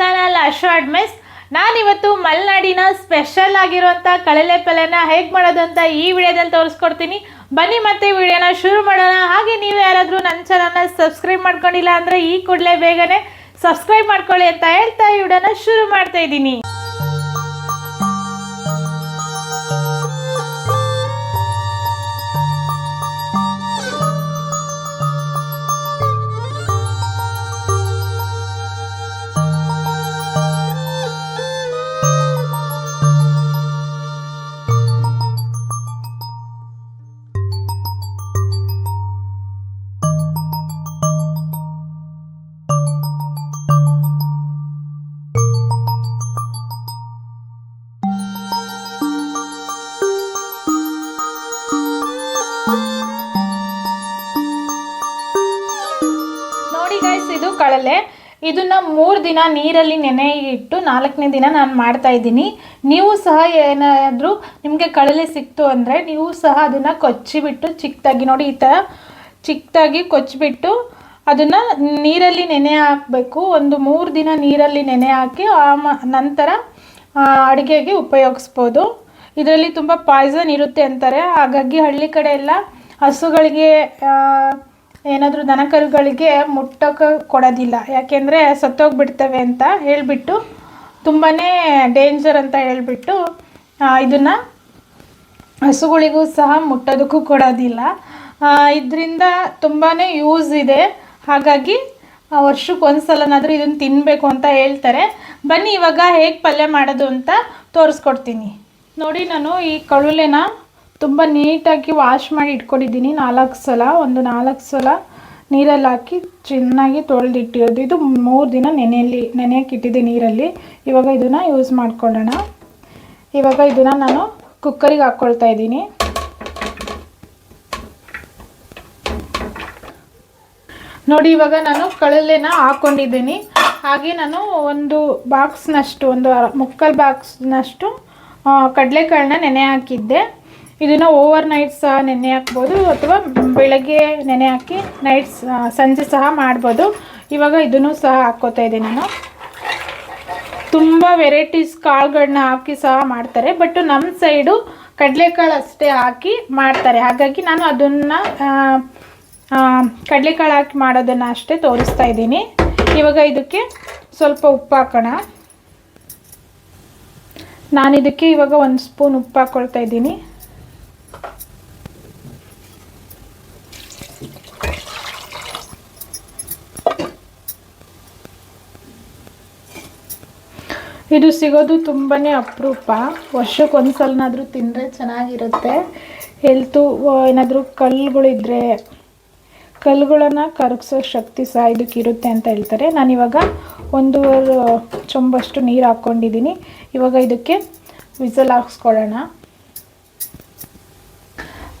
Channel ಅಶ್ವಾಡ್ mess ನಾನಿವತ್ತು ಮಲೆನಾಡಿನ special ಆಗಿರುವಂಥ ಕಳಲೆ ಪಲ್ಯನ ಹೇಗೆ ಮಾಡೋದು ಅಂತ ಈ ವಿಡಿಯೋದಲ್ಲಿ ತೋರಿಸ್ಕೊಡ್ತೀನಿ. ಬನ್ನಿ ಮತ್ತೆ ವಿಡಿಯೋನ ಶುರು ಮಾಡೋಣ. ಹಾಗೆ ನೀವು ಯಾರಾದರೂ ನನ್ನ ಚಾನಲ್ನ ಸಬ್ಸ್ಕ್ರೈಬ್ ಮಾಡ್ಕೊಂಡಿಲ್ಲ ಅಂದರೆ ಈ ಕೂಡಲೇ ಬೇಗನೆ ಸಬ್ಸ್ಕ್ರೈಬ್ ಮಾಡ್ಕೊಳ್ಳಿ ಅಂತ ಹೇಳ್ತಾ ಈ ವಿಡಿಯೋನ ಶುರು ಮಾಡ್ತಾ ಇದ್ದೀನಿ. ಇದನ್ನ ಮೂರು ದಿನ ನೀರಲ್ಲಿ ನೆನೆ ಇಟ್ಟು ನಾಲ್ಕನೇ ದಿನ ನಾನು ಮಾಡ್ತಾ ಇದ್ದೀನಿ. ನೀವು ಸಹ ಏನಾದರೂ ನಿಮಗೆ ಕಳಲೆ ಸಿಕ್ತು ಅಂದರೆ ನೀವು ಸಹ ಅದನ್ನು ಕೊಚ್ಚಿಬಿಟ್ಟು ಚಿಕ್ಕದಾಗಿ ನೋಡಿ ಈ ಥರ ಚಿಕ್ಕದಾಗಿ ಕೊಚ್ಚಿಬಿಟ್ಟು ಅದನ್ನು ನೀರಲ್ಲಿ ನೆನೆ ಹಾಕಬೇಕು. ಒಂದು ಮೂರು ದಿನ ನೀರಲ್ಲಿ ನೆನೆ ಹಾಕಿ ಆ ನಂತರ ಅಡುಗೆಗೆ ಉಪಯೋಗಿಸ್ಬೋದು. ಇದರಲ್ಲಿ ತುಂಬ ಪಾಯ್ಸನ್ ಇರುತ್ತೆ ಅಂತಾರೆ. ಹಾಗಾಗಿ ಹಳ್ಳಿ ಕಡೆ ಎಲ್ಲ ಹಸುಗಳಿಗೆ ಏನಾದರೂ ದನಕರುಗಳಿಗೆ ಮುಟ್ಟೋಕೆ ಕೊಡೋದಿಲ್ಲ. ಯಾಕೆಂದರೆ ಸತ್ತೋಗ್ಬಿಡ್ತವೆ ಅಂತ ಹೇಳಿಬಿಟ್ಟು ತುಂಬಾ ಡೇಂಜರ್ ಅಂತ ಹೇಳಿಬಿಟ್ಟು ಇದನ್ನು ಹಸುಗಳಿಗೂ ಸಹ ಮುಟ್ಟೋದಕ್ಕೂ ಕೊಡೋದಿಲ್ಲ. ಇದರಿಂದ ತುಂಬಾ ಯೂಸ್ ಇದೆ. ಹಾಗಾಗಿ ವರ್ಷಕ್ಕೆ ಒಂದು ಸಲನಾದರೂ ಇದನ್ನು ತಿನ್ನಬೇಕು ಅಂತ ಹೇಳ್ತಾರೆ. ಬನ್ನಿ, ಇವಾಗ ಹೇಗೆ ಪಲ್ಯ ಮಾಡೋದು ಅಂತ ತೋರಿಸ್ಕೊಡ್ತೀನಿ. ನೋಡಿ ನಾನು ಈ ಕಳುಲೆನ ತುಂಬ ನೀಟಾಗಿ ವಾಶ್ ಮಾಡಿ ಇಟ್ಕೊಂಡಿದ್ದೀನಿ. ನಾಲ್ಕು ಸಲ, ಒಂದು ನಾಲ್ಕು ಸಲ ನೀರಲ್ಲಿ ಹಾಕಿ ಚೆನ್ನಾಗಿ ತೊಳೆದಿಟ್ಟಿರೋದು. ಇದು ಮೂರು ದಿನ ನೆನೆಯಲ್ಲಿ ನೆನೆಯಕ್ಕೆ ಇಟ್ಟಿದ್ದೆ ನೀರಲ್ಲಿ. ಇವಾಗ ಇದನ್ನು ಯೂಸ್ ಮಾಡ್ಕೊಳ್ಳೋಣ. ಇವಾಗ ಇದನ್ನು ನಾನು ಕುಕ್ಕರಿಗೆ ಹಾಕ್ಕೊಳ್ತಾ ಇದ್ದೀನಿ. ನೋಡಿ, ಇವಾಗ ನಾನು ಕಳಲೆನ ಹಾಕ್ಕೊಂಡಿದ್ದೀನಿ. ಹಾಗೆ ನಾನು ಒಂದು ಬಾಕ್ಸ್ನಷ್ಟು ಒಂದು ಮುಕ್ಕಲ್ ಬಾಕ್ಸ್ನಷ್ಟು ಕಡಲೆಕಾಳನ್ನ ನೆನೆ ಹಾಕಿದ್ದೆ. ಇದನ್ನು ಓವರ್ ನೈಟ್ ಸಹ ನೆನೆ ಹಾಕ್ಬೋದು ಅಥವಾ ಬೆಳಗ್ಗೆ ನೆನೆ ಹಾಕಿ ನೈಟ್ ಸಂಜೆ ಸಹ ಮಾಡ್ಬೋದು. ಇವಾಗ ಇದನ್ನು ಸಹ ಹಾಕ್ಕೋತಾ ಇದ್ದೀನಿ ನಾನು. ತುಂಬ ವೆರೈಟೀಸ್ ಕಾಳುಗಳನ್ನ ಹಾಕಿ ಸಹ ಮಾಡ್ತಾರೆ. ಬಟ್ ನಮ್ಮ ಸೈಡು ಕಡಲೆಕಾಳು ಅಷ್ಟೇ ಹಾಕಿ ಮಾಡ್ತಾರೆ. ಹಾಗಾಗಿ ನಾನು ಅದನ್ನು ಕಡಲೆಕಾಳು ಹಾಕಿ ಮಾಡೋದನ್ನು ಅಷ್ಟೇ ತೋರಿಸ್ತಾ ಇದ್ದೀನಿ. ಇವಾಗ ಇದಕ್ಕೆ ಸ್ವಲ್ಪ ಉಪ್ಪು ಹಾಕೋಣ. ನಾನು ಇದಕ್ಕೆ ಇವಾಗ ಒಂದು ಸ್ಪೂನ್ ಉಪ್ಪು ಹಾಕ್ಕೊಳ್ತಾ ಇದ್ದೀನಿ. ಇದು ಸಿಗೋದು ತುಂಬಾ ಅಪರೂಪ. ವರ್ಷಕ್ಕೆ ಒಂದು ಸಲನಾದರೂ ತಿಂದರೆ ಚೆನ್ನಾಗಿರುತ್ತೆ. ಹೆಲ್ತು ಏನಾದರೂ ಕಲ್ಲುಗಳಿದ್ರೆ, ಕಲ್ಲುಗಳನ್ನು ಕರಗಿಸೋ ಶಕ್ತಿ ಸಹ ಇದಕ್ಕೆ ಇರುತ್ತೆ ಅಂತ ಹೇಳ್ತಾರೆ. ನಾನಿವಾಗ ಒಂದೂವರೆ ಚೊಂಬಷ್ಟು ನೀರು ಹಾಕ್ಕೊಂಡಿದ್ದೀನಿ. ಇವಾಗ ಇದಕ್ಕೆ ವಿಸಲ್ ಹಾಕ್ಸ್ಕೊಳ್ಳೋಣ.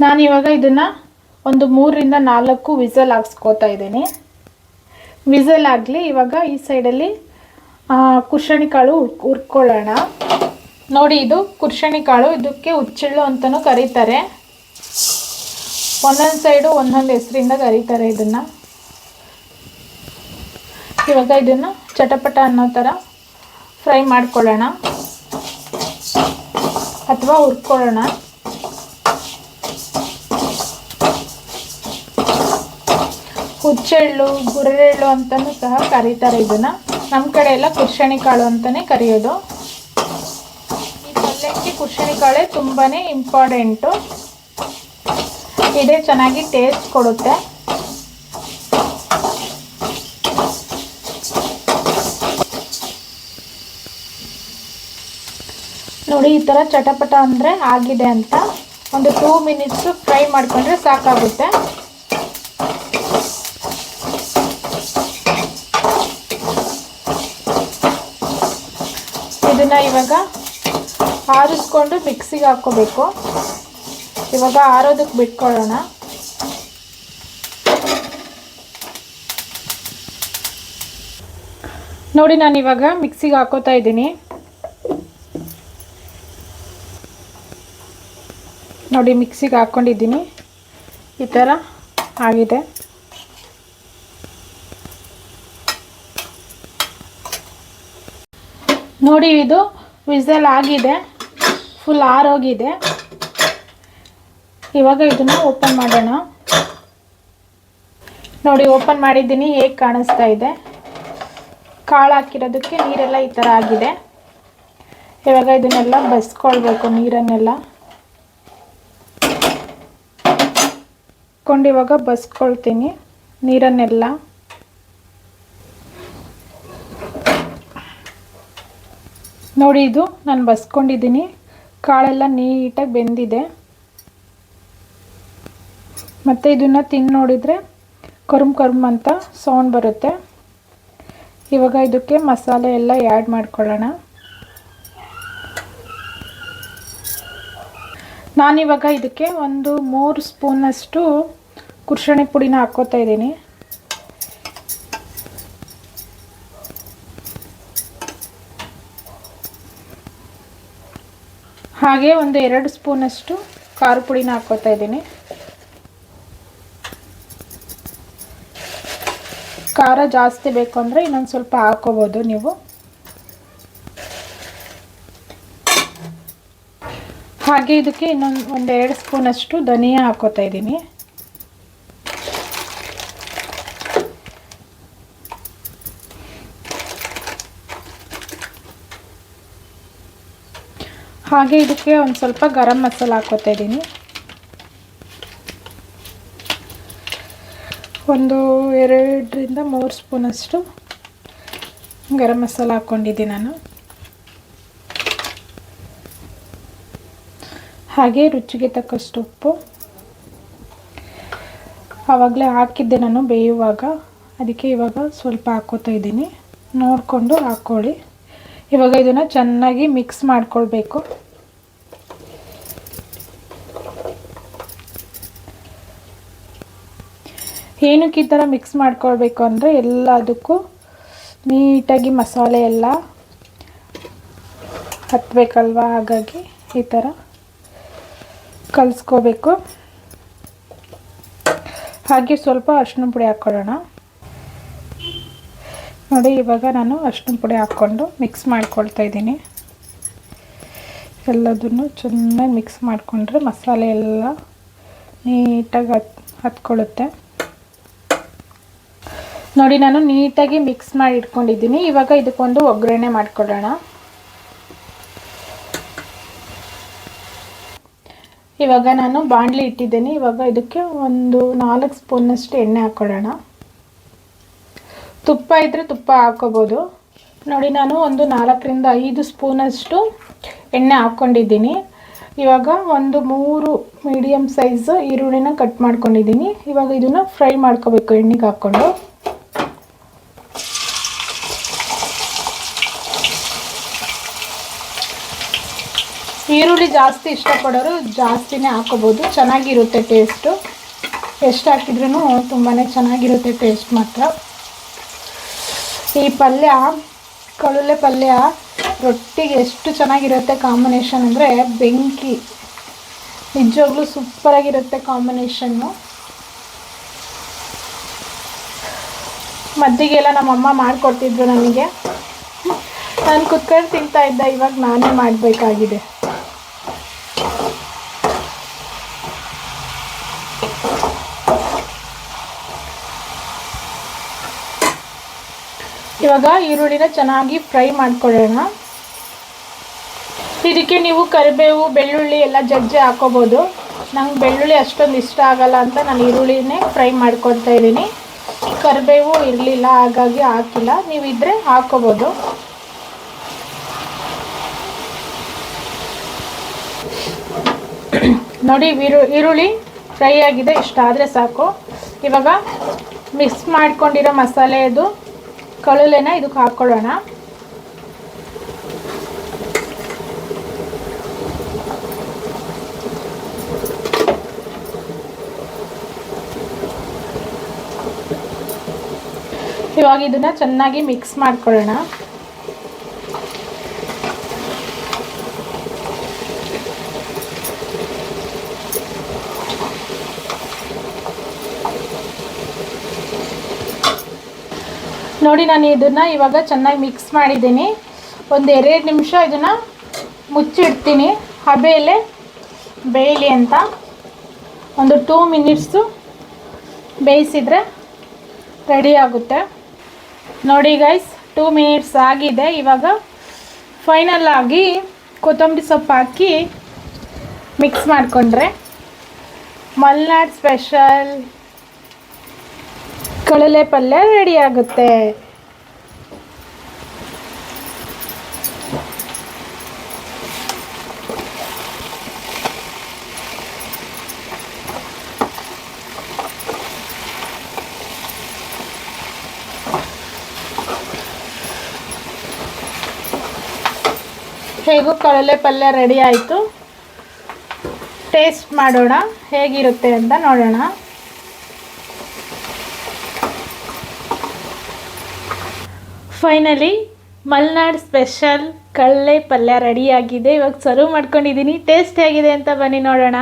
ನಾನಿವಾಗ ಇದನ್ನು ಒಂದು ಮೂರರಿಂದ ನಾಲ್ಕು ವಿಸಲ್ ಹಾಕ್ಸ್ಕೋತಾ ಇದ್ದೀನಿ. ವಿಸಲ್ ಆಗಲಿ, ಇವಾಗ ಈ ಸೈಡಲ್ಲಿ ಕುರ್ಷಣಿ ಕಾಳು ಉರ್ಕೊಳ್ಳೋಣ ನೋಡಿ, ಇದು ಕುರ್ಷಣಿ ಕಾಳು, ಇದಕ್ಕೆ ಹುಚ್ಚೆಳ್ಳು ಅಂತಲೂ ಕರೀತಾರೆ. ಒಂದೊಂದು ಸೈಡು ಒಂದೊಂದು ಹೆಸರಿಂದ ಕರೀತಾರೆ ಇದನ್ನು. ಇವಾಗ ಇದನ್ನು ಚಟಪಟ ಅನ್ನೋ ಥರ ಫ್ರೈ ಮಾಡ್ಕೊಳ್ಳೋಣ. ಅಥವಾ ಹುರ್ಕೊಳ್ಳೋಣ. ಹುಚ್ಚೆಳ್ಳು, ಗುರೆಳ್ಳು ಅಂತಲೂ ಸಹ ಕರೀತಾರೆ ಇದನ್ನು. ನಮ್ಮ ಕಡೆ ಎಲ್ಲ ಕುರ್ಷಣಿ ಕಾಳು ಅಂತಲೇ ಕರೆಯೋದು. ಈ ಪಲ್ಯಕ್ಕೆ ಕುರ್ಷಣಿ ಕಾಳೆ ತುಂಬಾ ಇಂಪಾರ್ಟೆಂಟು ಇದೇ ಚೆನ್ನಾಗಿ ಟೇಸ್ಟ್ ಕೊಡುತ್ತೆ. ನೋಡಿ, ಈ ಥರ ಚಟಪಟ ಅಂದರೆ ಆಗಿದೆ ಅಂತ. ಒಂದು ಟೂ ಮಿನಿಟ್ಸು ಫ್ರೈ ಮಾಡಿಕೊಂಡ್ರೆ ಸಾಕಾಗುತ್ತೆ. ಇದನ್ನು ಇವಾಗ ಆರಿಸ್ಕೊಂಡು ಮಿಕ್ಸಿಗೆ ಹಾಕ್ಕೋಬೇಕು. ಇವಾಗ ಆರೋದಕ್ಕೆ ಬಿಟ್ಕೊಳ್ಳೋಣ. ನೋಡಿ, ನಾನು ಇವಾಗ ಮಿಕ್ಸಿಗೆ ಹಾಕೋತಾ ಇದ್ದೀನಿ. ನೋಡಿ, ಮಿಕ್ಸಿಗೆ ಹಾಕ್ಕೊಂಡಿದ್ದೀನಿ. ಈ ಥರ ಆಗಿದೆ. ನೋಡಿ ಇದು ವಿಸಲ್ ಆಗಿದೆ. ಫುಲ್ ಆರೋಗಿದೆ. ಇವಾಗ ಇದನ್ನು ಓಪನ್ ಮಾಡೋಣ. ನೋಡಿ, ಓಪನ್ ಮಾಡಿದ್ದೀನಿ, ಹೇಗೆ ಕಾಣಿಸ್ತಾ ಇದೆ. ಕಾಳು ಹಾಕಿರೋದಕ್ಕೆ ನೀರೆಲ್ಲ ಈ ಥರ ಆಗಿದೆ. ಇವಾಗ ಇದನ್ನೆಲ್ಲ ಬಸ್ಕೊಳ್ಬೇಕು ನೀರನ್ನೆಲ್ಲ. ಕೊಂಡು ಇವಾಗ ಬಸ್ಕೊಳ್ತೀನಿ ನೀರನ್ನೆಲ್ಲ. ನೋಡಿ ಇದು, ನಾನು ಬಸ್ಕೊಂಡಿದ್ದೀನಿ. ಕಾಳೆಲ್ಲ ನೀಟಾಗಿ ಬೆಂದಿದೆ. ಮತ್ತು ಇದನ್ನು ತಿಂದು ನೋಡಿದರೆ ಕರುಮ್ ಕರುಮ್ ಅಂತ ಸೌಂಡ್ ಬರುತ್ತೆ. ಇವಾಗ ಇದಕ್ಕೆ ಮಸಾಲೆ ಎಲ್ಲ ಆ್ಯಡ್ ಮಾಡ್ಕೊಳ್ಳೋಣ. ನಾನಿವಾಗ ಇದಕ್ಕೆ ಒಂದು ಮೂರು ಸ್ಪೂನಷ್ಟು ಕುರ್ಷಣೆ ಪುಡಿನ ಹಾಕ್ಕೋತಾ ಇದ್ದೀನಿ. ಹಾಗೆ ಒಂದು ಎರಡು ಸ್ಪೂನಷ್ಟು ಖಾರ ಪುಡಿನ ಹಾಕೋತಾ ಇದ್ದೀನಿ. ಖಾರ ಜಾಸ್ತಿ ಬೇಕು ಅಂದರೆ ಇನ್ನೊಂದು ಸ್ವಲ್ಪ ಹಾಕೋಬೋದು ನೀವು. ಹಾಗೆ ಇದಕ್ಕೆ ಇನ್ನೊಂದು, ಒಂದೆರಡು ಸ್ಪೂನಷ್ಟು ಧನಿಯಾ ಹಾಕೋತಾ ಇದ್ದೀನಿ. ಹಾಗೆ ಇದಕ್ಕೆ ಒಂದು ಸ್ವಲ್ಪ ಗರಂ ಮಸಾಲ ಹಾಕೋತಾ ಇದ್ದೀನಿ. ಒಂದು ಎರಡರಿಂದ ಮೂರು ಸ್ಪೂನಷ್ಟು ಗರಂ ಮಸಾಲ ಹಾಕ್ಕೊಂಡಿದ್ದೀನಿ ನಾನು. ಹಾಗೆ ರುಚಿಗೆ ತಕ್ಕಷ್ಟು ಉಪ್ಪು. ಆವಾಗಲೇ ಹಾಕಿದ್ದೆ ನಾನು ಬೇಯುವಾಗ. ಅದಕ್ಕೆ ಇವಾಗ ಸ್ವಲ್ಪ ಹಾಕೋತಾ ಇದ್ದೀನಿ. ನೋಡಿಕೊಂಡು ಹಾಕ್ಕೊಳ್ಳಿ. ಇವಾಗ ಇದನ್ನು ಚೆನ್ನಾಗಿ ಮಿಕ್ಸ್ ಮಾಡ್ಕೊಳ್ಬೇಕು. ಏನಕ್ಕೆ ಈ ಥರ ಮಿಕ್ಸ್ ಮಾಡ್ಕೊಳ್ಬೇಕು ಅಂದರೆ ಎಲ್ಲದಕ್ಕೂ ನೀಟಾಗಿ ಮಸಾಲೆ ಎಲ್ಲ ಹತ್ತಬೇಕಲ್ವ ಹಾಗಾಗಿ ಈ ಥರ ಕಲಿಸ್ಕೋಬೇಕು. ಹಾಗೆ ಸ್ವಲ್ಪ ಅರ್ಶಿನ ಪುಡಿ ಹಾಕ್ಕೊಳ್ಳೋಣ. ನೋಡಿ, ಇವಾಗ ನಾನು ಅರ್ಶಿನ ಪುಡಿ ಹಾಕ್ಕೊಂಡು ಮಿಕ್ಸ್ ಮಾಡ್ಕೊಳ್ತಾ ಇದ್ದೀನಿ. ಎಲ್ಲದನ್ನು ಚೆನ್ನಾಗಿ ಮಿಕ್ಸ್ ಮಾಡಿಕೊಂಡ್ರೆ ಮಸಾಲೆ ಎಲ್ಲ ನೀಟಾಗಿ ಹತ್, ಹತ್ಕೊಳ್ಳುತ್ತೆ. ನೋಡಿ, ನಾನು ನೀಟಾಗಿ ಮಿಕ್ಸ್ ಮಾಡಿ ಇಟ್ಕೊಂಡಿದ್ದೀನಿ. ಇವಾಗ ಇದಕ್ಕೊಂದು ಒಗ್ಗರಣೆ ಮಾಡಿಕೊಡೋಣ ಇವಾಗ ನಾನು ಬಾಣಲಿ ಇಟ್ಟಿದ್ದೀನಿ. ಇವಾಗ ಇದಕ್ಕೆ ಒಂದು ನಾಲ್ಕು ಸ್ಪೂನಷ್ಟು ಎಣ್ಣೆ ಹಾಕ್ಕೊಳ್ಳೋಣ ತುಪ್ಪ ಇದ್ದರೆ ತುಪ್ಪ ಹಾಕೋಬೋದು ನೋಡಿ, ನಾನು ಒಂದು ನಾಲ್ಕರಿಂದ ಐದು ಸ್ಪೂನಷ್ಟು ಎಣ್ಣೆ ಹಾಕ್ಕೊಂಡಿದ್ದೀನಿ. ಇವಾಗ ಒಂದು ಮೂರು ಮೀಡಿಯಮ್ ಸೈಜ್ ಈರುಳ್ಳಿನ ಕಟ್ ಮಾಡ್ಕೊಂಡಿದ್ದೀನಿ. ಇವಾಗ ಇದನ್ನು ಫ್ರೈ ಮಾಡ್ಕೋಬೇಕು, ಎಣ್ಣೆಗೆ ಹಾಕ್ಕೊಂಡು. ಈರುಳ್ಳಿ ಜಾಸ್ತಿ ಇಷ್ಟಪಡೋರು ಜಾಸ್ತಿನೇ ಹಾಕೋಬೋದು. ಚೆನ್ನಾಗಿರುತ್ತೆ ಟೇಸ್ಟು. ಎಷ್ಟು ಹಾಕಿದ್ರೂ ತುಂಬಾ ಚೆನ್ನಾಗಿರುತ್ತೆ ಟೇಸ್ಟ್ ಮಾತ್ರ. ಈ ಪಲ್ಯ ಕಳುಲೆ ಪಲ್ಯ ರೊಟ್ಟಿಗೆ ಎಷ್ಟು ಚೆನ್ನಾಗಿರುತ್ತೆ ಕಾಂಬಿನೇಷನ್ ಅಂದರೆ ಬೆಂಕಿ. ನಿಜವಾಗ್ಲೂ ಸೂಪರಾಗಿರುತ್ತೆ ಕಾಂಬಿನೇಷನ್ನು. ಮದ್ದಿಗೆಲ್ಲ ನಮ್ಮಮ್ಮ ಮಾಡಿಕೊಡ್ತಿದ್ರು ನನಗೆ ನಾನು ಕುತ್ಕೊಂಡು ತಿಂತಾ ಇದ್ದ, ಇವಾಗ ನಾನೇ ಮಾಡಬೇಕಾಗಿದೆ. ಇವಾಗ ಈರುಳ್ಳಿನ ಚೆನ್ನಾಗಿ ಫ್ರೈ ಮಾಡ್ಕೊಳ್ಳೋಣ. ಇದಕ್ಕೆ ನೀವು ಕರಿಬೇವು, ಬೆಳ್ಳುಳ್ಳಿ ಎಲ್ಲ ಜಜ್ಜೆ ಹಾಕೋಬೋದು. ನಂಗೆ ಬೆಳ್ಳುಳ್ಳಿ ಅಷ್ಟೊಂದು ಇಷ್ಟ ಆಗಲ್ಲ ಅಂತ ನಾನು ಈರುಳ್ಳಿನೇ ಫ್ರೈ ಮಾಡ್ಕೊಳ್ತಾ ಇದ್ದೀನಿ. ಕರಿಬೇವು ಇರಲಿಲ್ಲ, ಹಾಗಾಗಿ ಹಾಕಿಲ್ಲ. ನೀವು ಇದ್ದರೆ ಹಾಕೋಬೋದು. ನೋಡಿ, ಈರು, ಈರುಳ್ಳಿ ಫ್ರೈ ಆಗಿದೆ. ಇಷ್ಟ ಆದರೆ ಸಾಕು. ಇವಾಗ ಮಿಕ್ಸ್ ಮಾಡ್ಕೊಂಡಿರೋ ಮಸಾಲೆದು ಕಳುಲೆನ ಇದಕ್ಕೆ ಹಾಕ್ಕೊಳ್ಳೋಣ. ಇವಾಗ ಇದನ್ನ ಚೆನ್ನಾಗಿ ಮಿಕ್ಸ್ ಮಾಡ್ಕೊಳ್ಳೋಣ. ನೋಡಿ ನಾನು ಇದನ್ನು ಇವಾಗ ಚೆನ್ನಾಗಿ ಮಿಕ್ಸ್ ಮಾಡಿದ್ದೀನಿ. ಒಂದು ಎರಡು ನಿಮಿಷ ಇದನ್ನು ಮುಚ್ಚಿಡ್ತೀನಿ. ಹಬೆಯಲ್ಲೇ ಬೇಯಲಿ ಅಂತ. ಒಂದು ಟೂ ಮಿನಿಟ್ಸು ಬೇಯಿಸಿದರೆ ರೆಡಿ ಆಗುತ್ತೆ. ನೋಡಿ ಗೈಸ್ ಟೂ ಮಿನಿಟ್ಸ್ ಆಗಿದೆ. ಇವಾಗ ಫೈನಲ್ ಆಗಿ ಕೊತ್ತಂಬರಿ ಸೊಪ್ಪು ಹಾಕಿ ಮಿಕ್ಸ್ ಮಾಡಿಕೊಂಡ್ರೆ ಮಲ್ನಾಡ್ ಸ್ಪೆಷಲ್ ಕಡಲೆ ಪಲ್ಯ ರೆಡಿ ಆಗುತ್ತೆ. ಹೇಗೂ ಕಡಲೆ ಪಲ್ಯ ರೆಡಿ ಆಯಿತು? ಟೇಸ್ಟ್ ಮಾಡೋಣ ಹೇಗಿರುತ್ತೆ ಅಂತ ನೋಡೋಣ. ಫೈನಲಿ ಮಲ್ನಾಡ್ ಸ್ಪೆಷಲ್ ಕಳ್ಳೆ ಪಲ್ಯ ರೆಡಿಯಾಗಿದೆ ಇವಾಗ ಸರ್ವ್ ಮಾಡ್ಕೊಂಡಿದ್ದೀನಿ ಟೇಸ್ಟ್ ಹೇಗಿದೆ ಅಂತ ಬನ್ನಿ ನೋಡೋಣ.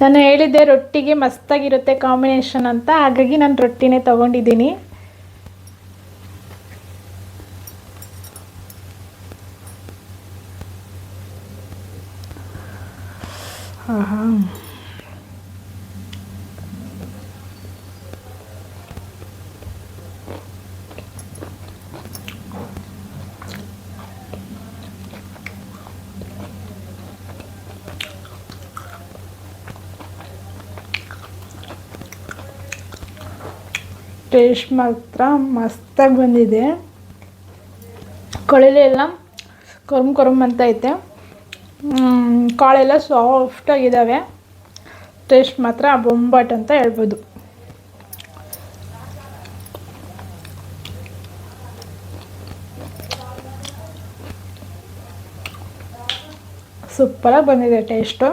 ನಾನು ಹೇಳಿದ್ದೆ ರೊಟ್ಟಿಗೆ ಮಸ್ತಾಗಿರುತ್ತೆ ಕಾಂಬಿನೇಷನ್ ಅಂತ. ಹಾಗಾಗಿ ನಾನು ರೊಟ್ಟಿನೇ ತೊಗೊಂಡಿದ್ದೀನಿ ಆಹಾ. ಟೇಸ್ಟ್ ಮಾತ್ರ ಮಸ್ತಾಗಿ ಬಂದಿದೆ. ಕೊಳಲೆ ಎಲ್ಲ ಕೊರಮ್ ಕೊರಮ್ ಅಂತ ಐತೆ. ಕಾಳೆಲ್ಲ ಸಾಫ್ಟಾಗಿದ್ದಾವೆ ಟೇಸ್ಟ್ ಮಾತ್ರ ಬೊಂಬಾಟ್ ಅಂತ ಹೇಳ್ಬೋದು. ಸೂಪರಾಗಿ ಬಂದಿದೆ ಟೇಸ್ಟು.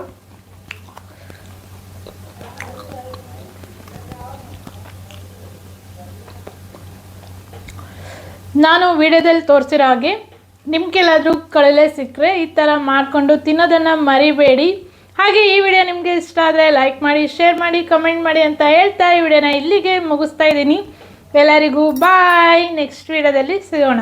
ನಾನು ವಿಡಿಯೋದಲ್ಲಿ ತೋರಿಸಿರೋ ಹಾಗೆ ನಿಮ್ಗೆಲ್ಲಾದರೂ ಕಳಲೆ ಸಿಕ್ಕರೆ ಈ ಥರ ಮಾಡಿಕೊಂಡು ತಿನ್ನೋದನ್ನು ಮರಿಬೇಡಿ. ಹಾಗೆ ಈ ವಿಡಿಯೋ ನಿಮಗೆ ಇಷ್ಟ ಆದರೆ ಲೈಕ್ ಮಾಡಿ ಶೇರ್ ಮಾಡಿ ಕಮೆಂಟ್ ಮಾಡಿ ಅಂತ ಹೇಳ್ತಾ ಈ ವಿಡಿಯೋನ ಇಲ್ಲಿಗೆ ಮುಗಿಸ್ತಾ ಇದ್ದೀನಿ. ಎಲ್ಲರಿಗೂ ಬಾಯ್ ನೆಕ್ಸ್ಟ್ ವಿಡಿಯೋದಲ್ಲಿ ಸಿಗೋಣ.